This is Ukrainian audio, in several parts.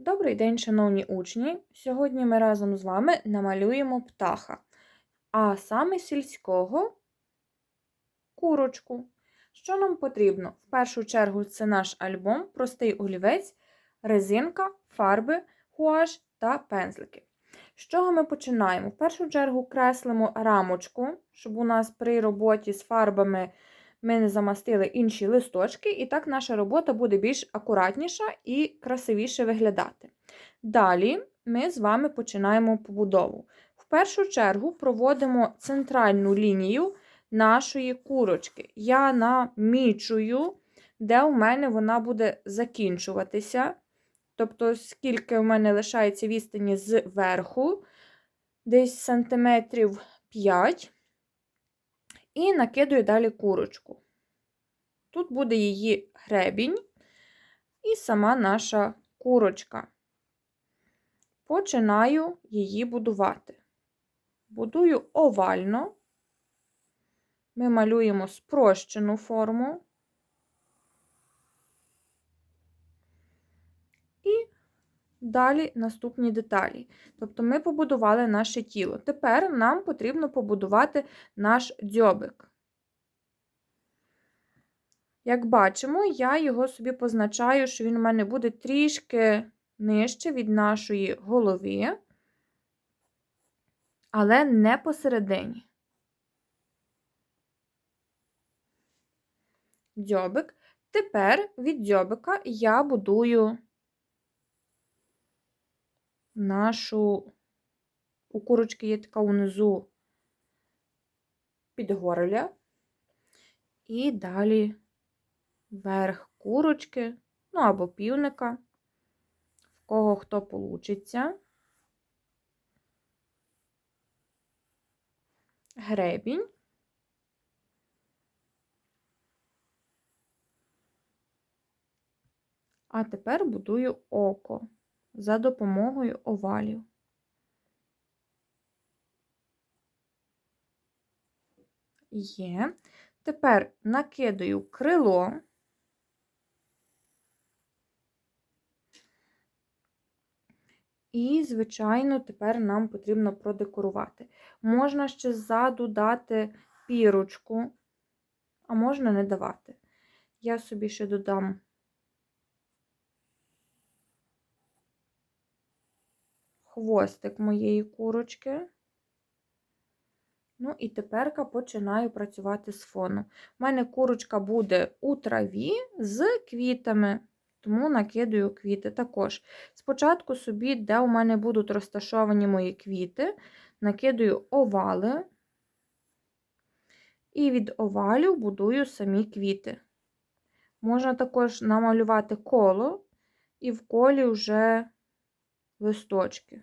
Добрий день, шановні учні! Сьогодні ми разом з вами намалюємо птаха, а саме сільського курочку. Що нам потрібно? В першу чергу це наш альбом, простий олівець, резинка, фарби, гуаш та пензлики. З чого ми починаємо? В першу чергу креслимо рамочку, щоб у нас при роботі з фарбами ми не замастили інші листочки, і так наша робота буде більш акуратніша і красивіше виглядати. Далі ми з вами починаємо побудову. В першу чергу проводимо центральну лінію нашої курочки. Я намічую, де у мене вона буде закінчуватися. Тобто, скільки у мене лишається відстані з верху, десь сантиметрів 5 і накидую далі курочку. Тут буде її гребінь і сама наша курочка. Починаю її будувати. Будую овально. Ми малюємо спрощену форму. І далі наступні деталі. Тобто ми побудували наше тіло. Тепер нам потрібно побудувати наш дзьобик. Як бачимо, я його собі позначаю, що він у мене буде трішки нижче від нашої голови, але не посередині. Дзьобик. Тепер від дзьобика я будую нашу у курочки є така унизу підгорля. І далі верх курочки, ну або півника, в кого хто получиться. Гребінь. А тепер будую око за допомогою овалів. Є. Тепер накидаю крило. І, звичайно, тепер нам потрібно продекорувати. Можна ще ззаду дати пірочку, а можна не давати. Я собі ще додам хвостик моєї курочки. Ну, і теперка починаю працювати з фоном. У мене курочка буде у траві з квітами, тому накидаю квіти також. Спочатку собі, де у мене будуть розташовані мої квіти, накидаю овали, і від овалів будую самі квіти. Можна також намалювати коло, і в колі вже листочки.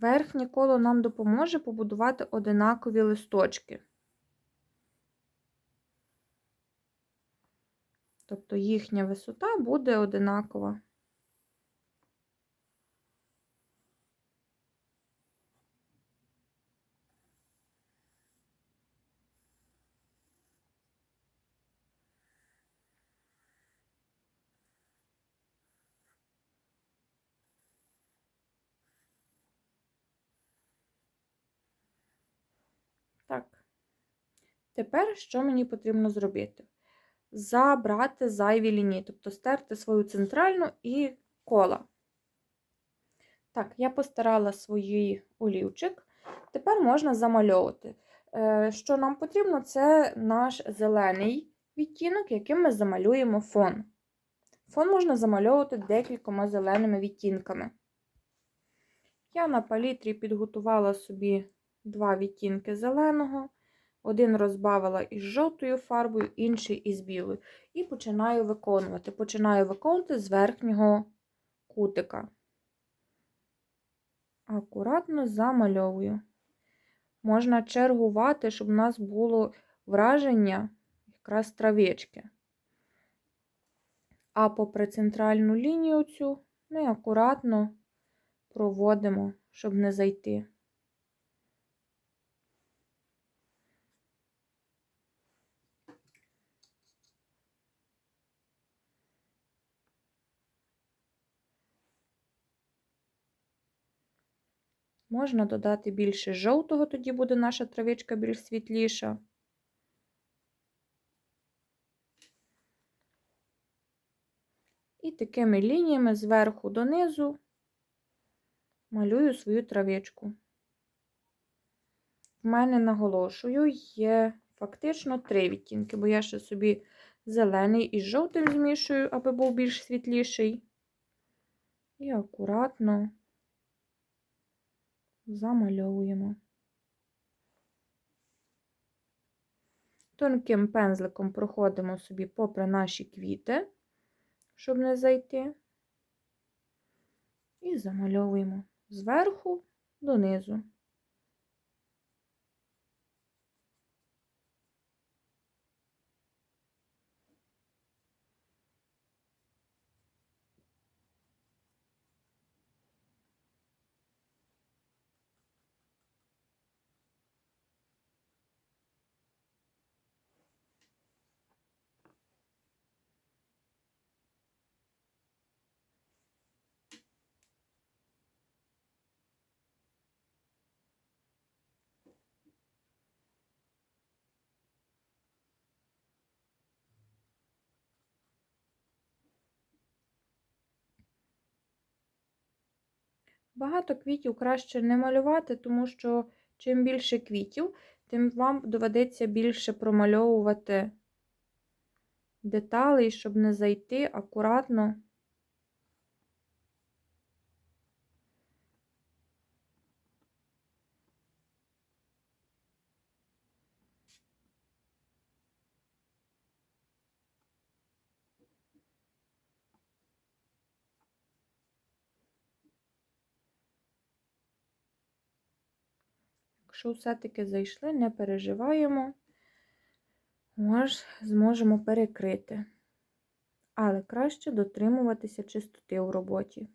Верхнє коло нам допоможе побудувати одинакові листочки. Тобто їхня висота буде одинакова. Так. Тепер що мені потрібно зробити? Забрати зайві лінії, тобто стерти свою центральну і кола. Так, я постарала свій олівчик. Тепер можна замальовувати. Е, що нам потрібно, це наш зелений відтінок, яким ми замалюємо фон. Фон можна замальовувати декількома зеленими відтінками. Я на палітрі підготувала собі два відтінки зеленого, один розбавила із жовтою фарбою, інший із білою. І починаю виконувати. Починаю виконувати з верхнього кутика. Акуратно замальовую. Можна чергувати, щоб у нас було враження якраз травички. А попри центральну лінію цю ми акуратно проводимо, щоб не зайти. Можна додати більше жовтого, тоді буде наша травичка більш світліша. І такими лініями зверху донизу малюю свою травичку. В мене, наголошую, є фактично три відтінки, бо я ще собі зелений із жовтим змішую, аби був більш світліший. І акуратно замальовуємо. Тонким пензликом проходимо собі попри наші квіти, щоб не зайти, і замальовуємо зверху донизу. Багато квітів краще не малювати, тому що чим більше квітів, тим вам доведеться більше промальовувати деталей, щоб не зайти акуратно. Якщо все-таки зайшли, не переживаємо, аж зможемо перекрити. Але краще дотримуватися чистоти у роботі.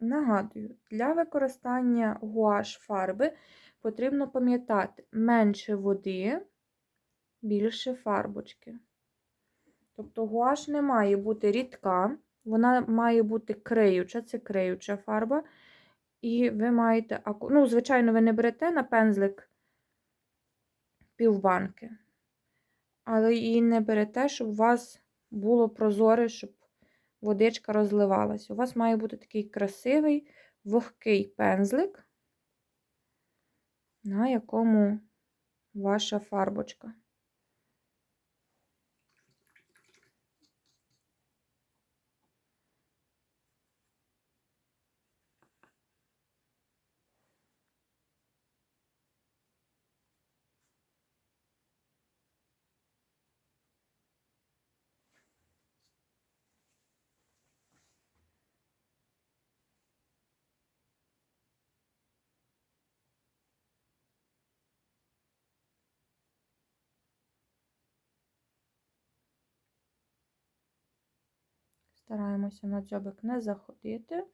Нагадую, для використання гуаш фарби потрібно пам'ятати менше води, більше фарбочки. Тобто гуаш не має бути рідка, вона має бути криюча, це криюча фарба. І ви маєте, ну, звичайно, ви не берете на пензлик півбанки, але і не берете, щоб у вас було прозоре, щоб водичка розливалась. У вас має бути такий красивий вогкий пензлик, на якому ваша фарбочка. Стараємося на дзьобик не заходити.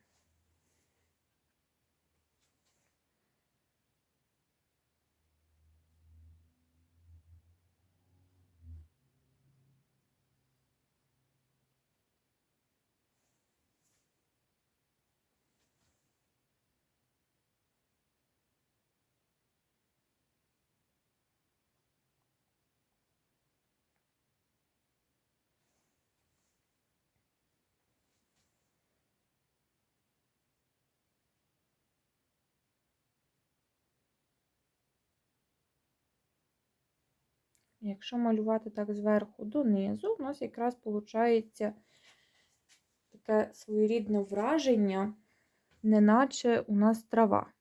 Якщо малювати так зверху донизу, у нас якраз виходить таке своєрідне враження неначе у нас трава.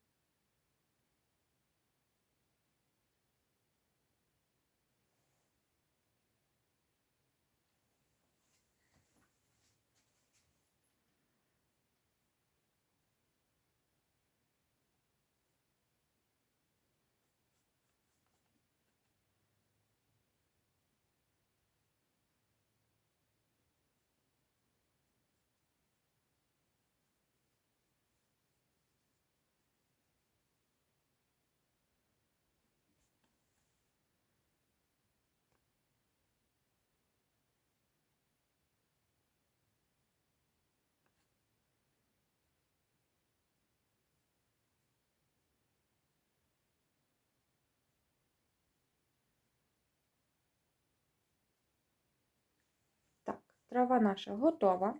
Так, трава наша готова.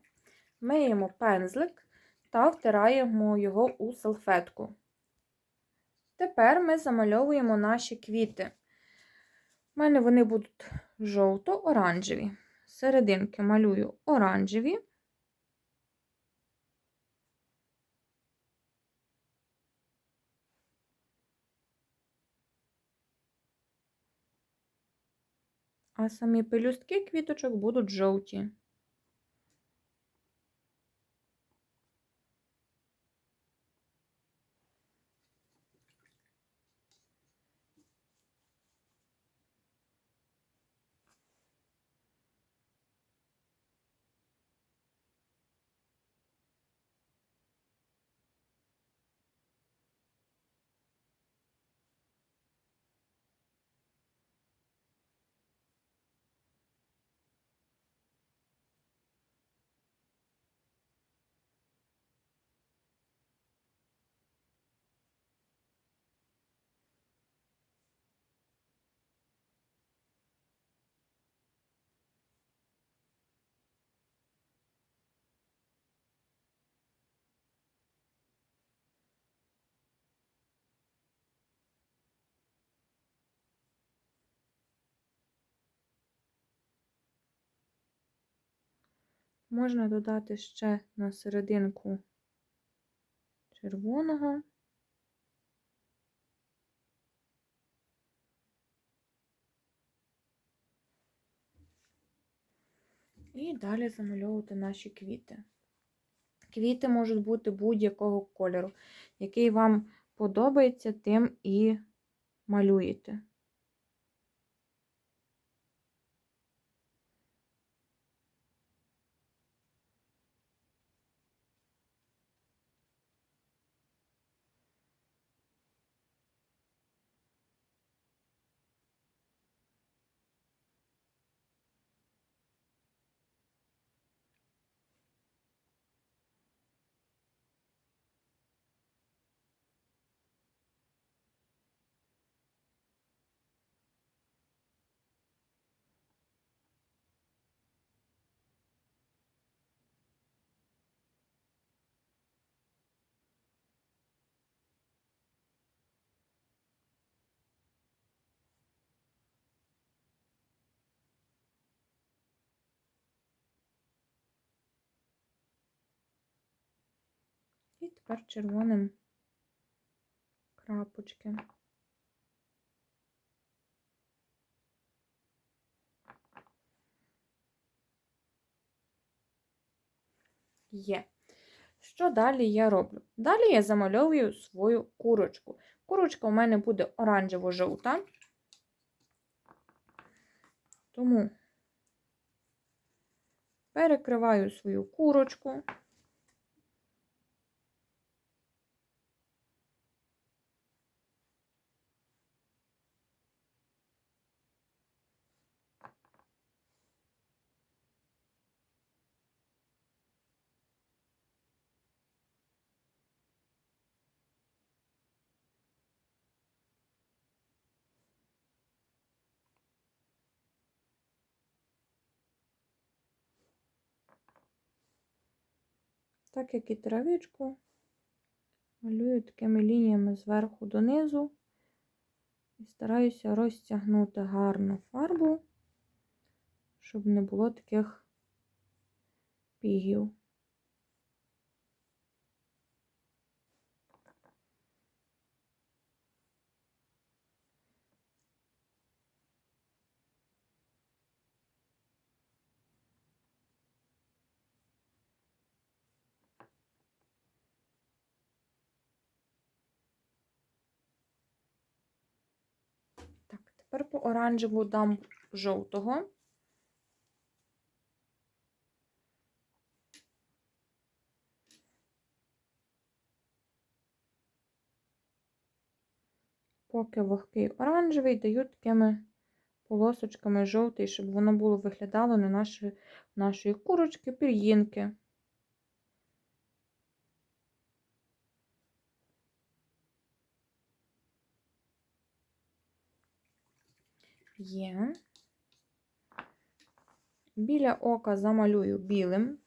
Миємо пензлик та втираємо його у салфетку. Тепер ми замальовуємо наші квіти. У мене вони будуть жовто-оранжеві. Серединки малюю оранжеві. А самі пелюстки квіточок будуть жовті. Можна додати ще на серединку червоного. І далі замальовувати наші квіти. Квіти можуть бути будь-якого кольору, який вам подобається, тим і малюєте. І тепер червоним крапочки. Є. Що далі я роблю? Далі я замальовую свою курочку. Курочка у мене буде оранжево-жовта, тому перекриваю свою курочку. Так як і травичку, малюю такими лініями зверху донизу і стараюся розтягнути гарну фарбу, щоб не було таких пігів. Тепер по оранжеву дам жовтого. Поки вогкий оранжевий, даю такими полосочками жовтий, щоб воно було виглядало на наші, нашої курочки, пір'їнки. Є. Біля ока замалюю білим.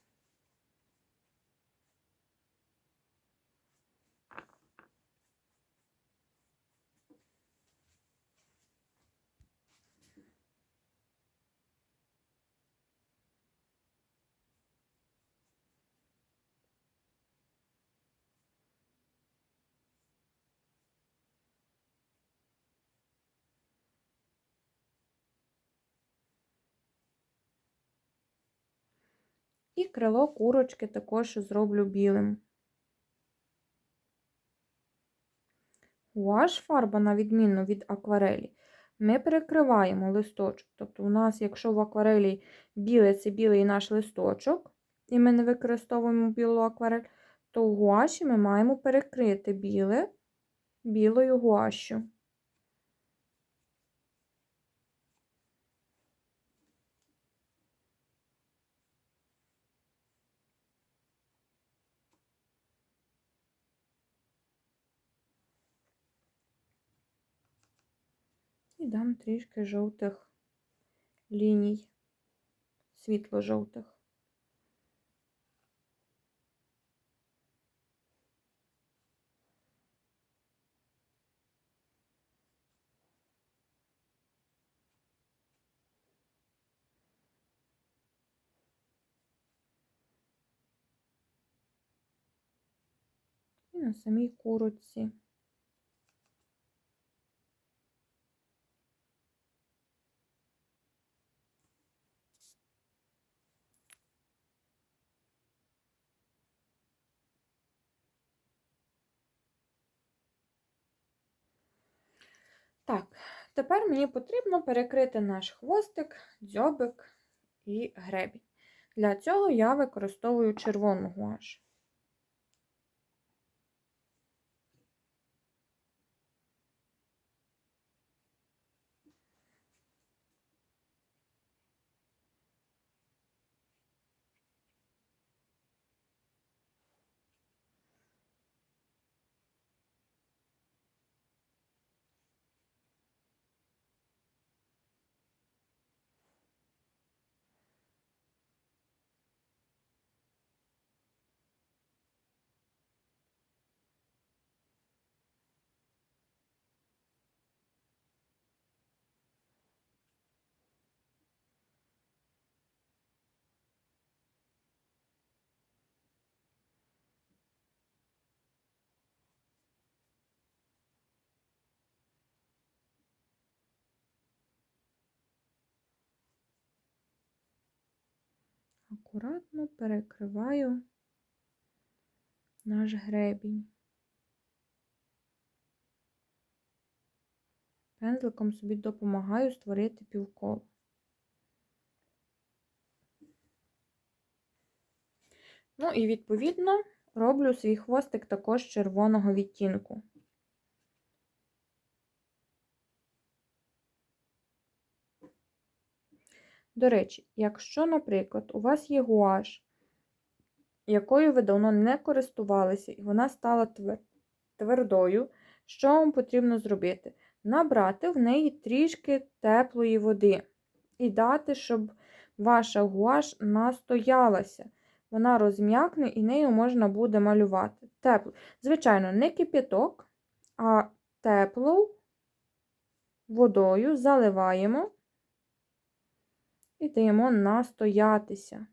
І крило курочки також зроблю білим. Гуаш фарба, на відміну від акварелі, ми перекриваємо листочок. Тобто, у нас, якщо в акварелі біле це білий наш листочок, і ми не використовуємо білу акварель, то в гуаші ми маємо перекрити біле білою гуашю. Дам трішки жовтих ліній, світло-жовтих. І на самій курочці. Так, тепер мені потрібно перекрити наш хвостик, дзьобик і гребінь. Для цього я використовую червону гуаш. Акуратно перекриваю наш гребінь. Пензликом собі допомагаю створити півколо. Ну і, відповідно, роблю свій хвостик також червоного відтінку. До речі, якщо, наприклад, у вас є гуаш, якою ви давно не користувалися, і вона стала твердою, що вам потрібно зробити? Набрати в неї трішки теплої води і дати, щоб ваша гуаш настоялася. Вона розм'якне і нею можна буде малювати. Тепло. Звичайно, не кип'яток, а теплу водою заливаємо і даємо настоятися.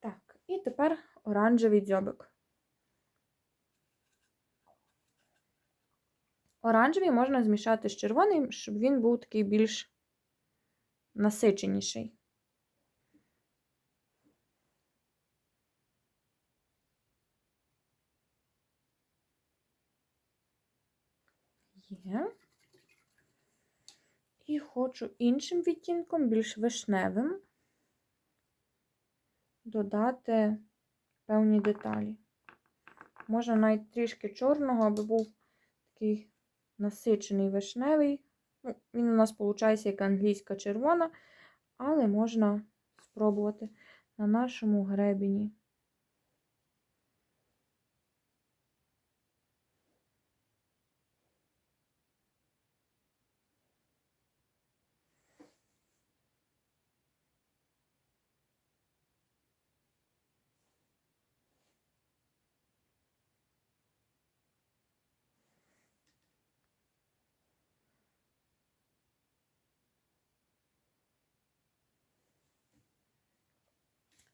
Так, і тепер оранжевий дзьобик. Оранжевий можна змішати з червоним, щоб він був такий більш насиченіший. Є. І хочу іншим відтінком, більш вишневим, додати певні деталі. Можна навіть трішки чорного, аби був такий насичений вишневий. Ну, Він у нас, виходить, як англійська червона, але можна спробувати на нашому гребені.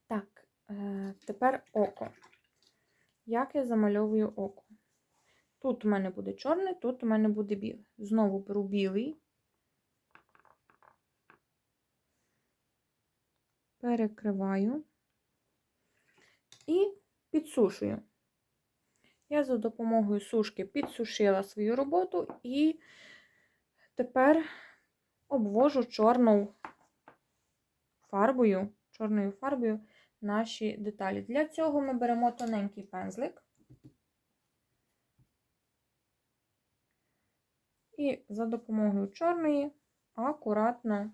Так, е, тепер око. Як я замальовую око? Тут у мене буде чорне, тут у мене буде біле. Знову беру білий, перекриваю і підсушую. Я за допомогою сушки підсушила свою роботу і тепер обвожу чорною фарбою, чорною фарбою наші деталі. Для цього ми беремо тоненький пензлик і за допомогою чорної акуратно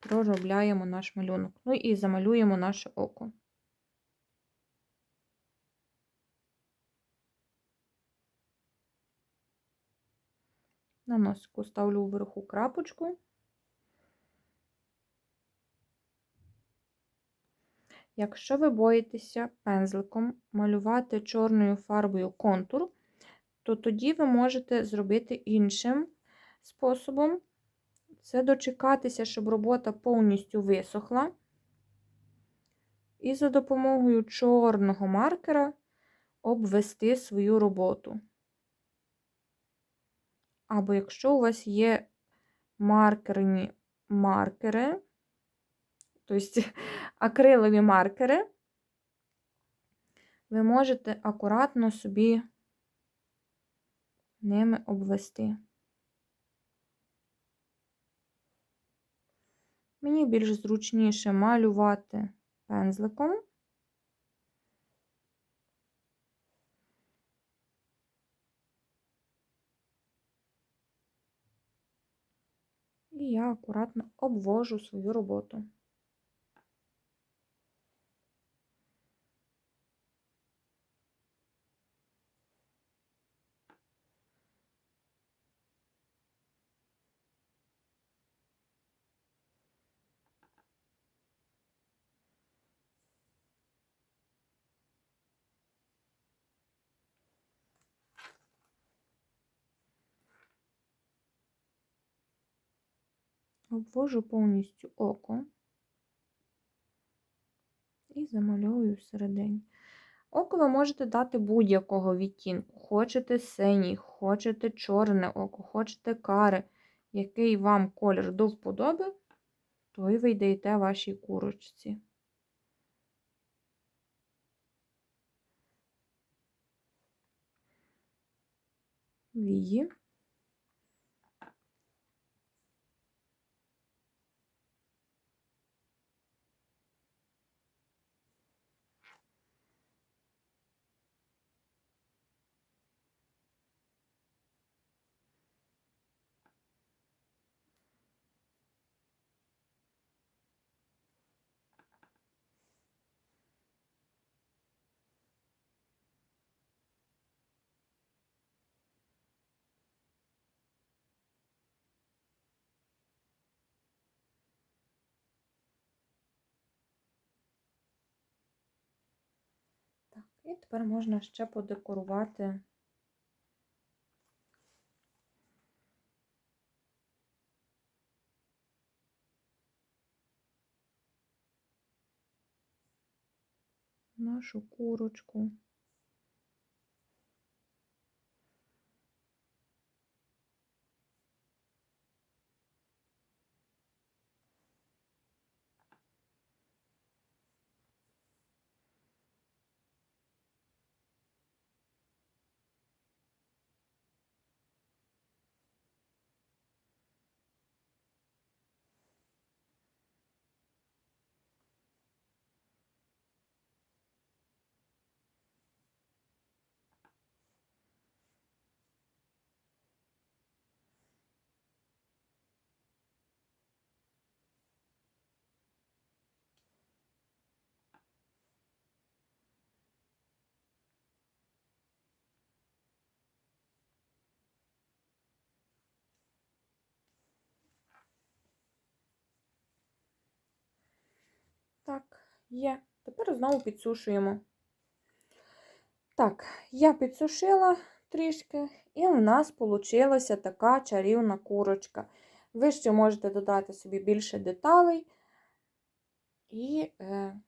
проробляємо наш малюнок. Ну і замалюємо наше око. На носику ставлю вверху крапочку. Якщо ви боїтеся пензликом малювати чорною фарбою контур, то тоді ви можете зробити іншим способом. Це дочекатися, щоб робота повністю висохла. І за допомогою чорного маркера обвести свою роботу. Або якщо у вас є маркерні маркери, тобто акрилові маркери, ви можете акуратно собі ними обвести. Мені більш зручніше малювати пензликом. І я акуратно обвожу свою роботу. Обвожу повністю око і замальовую всередині. Око ви можете дати будь-якого відтінку. Хочете синій, хочете чорне око, хочете каре, який вам колір до вподоби, то і ви йдете вашій курочці. Вії. Так, і тепер можна ще подекорувати нашу курочку. Так, є. Тепер знову підсушуємо. Так, я підсушила трішки, і у нас вийшла така чарівна курочка. Ви ще можете додати собі більше деталей, і е,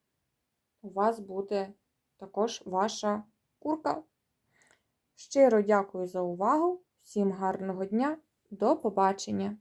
у вас буде також ваша курка. Щиро дякую за увагу. Всім гарного дня. До побачення!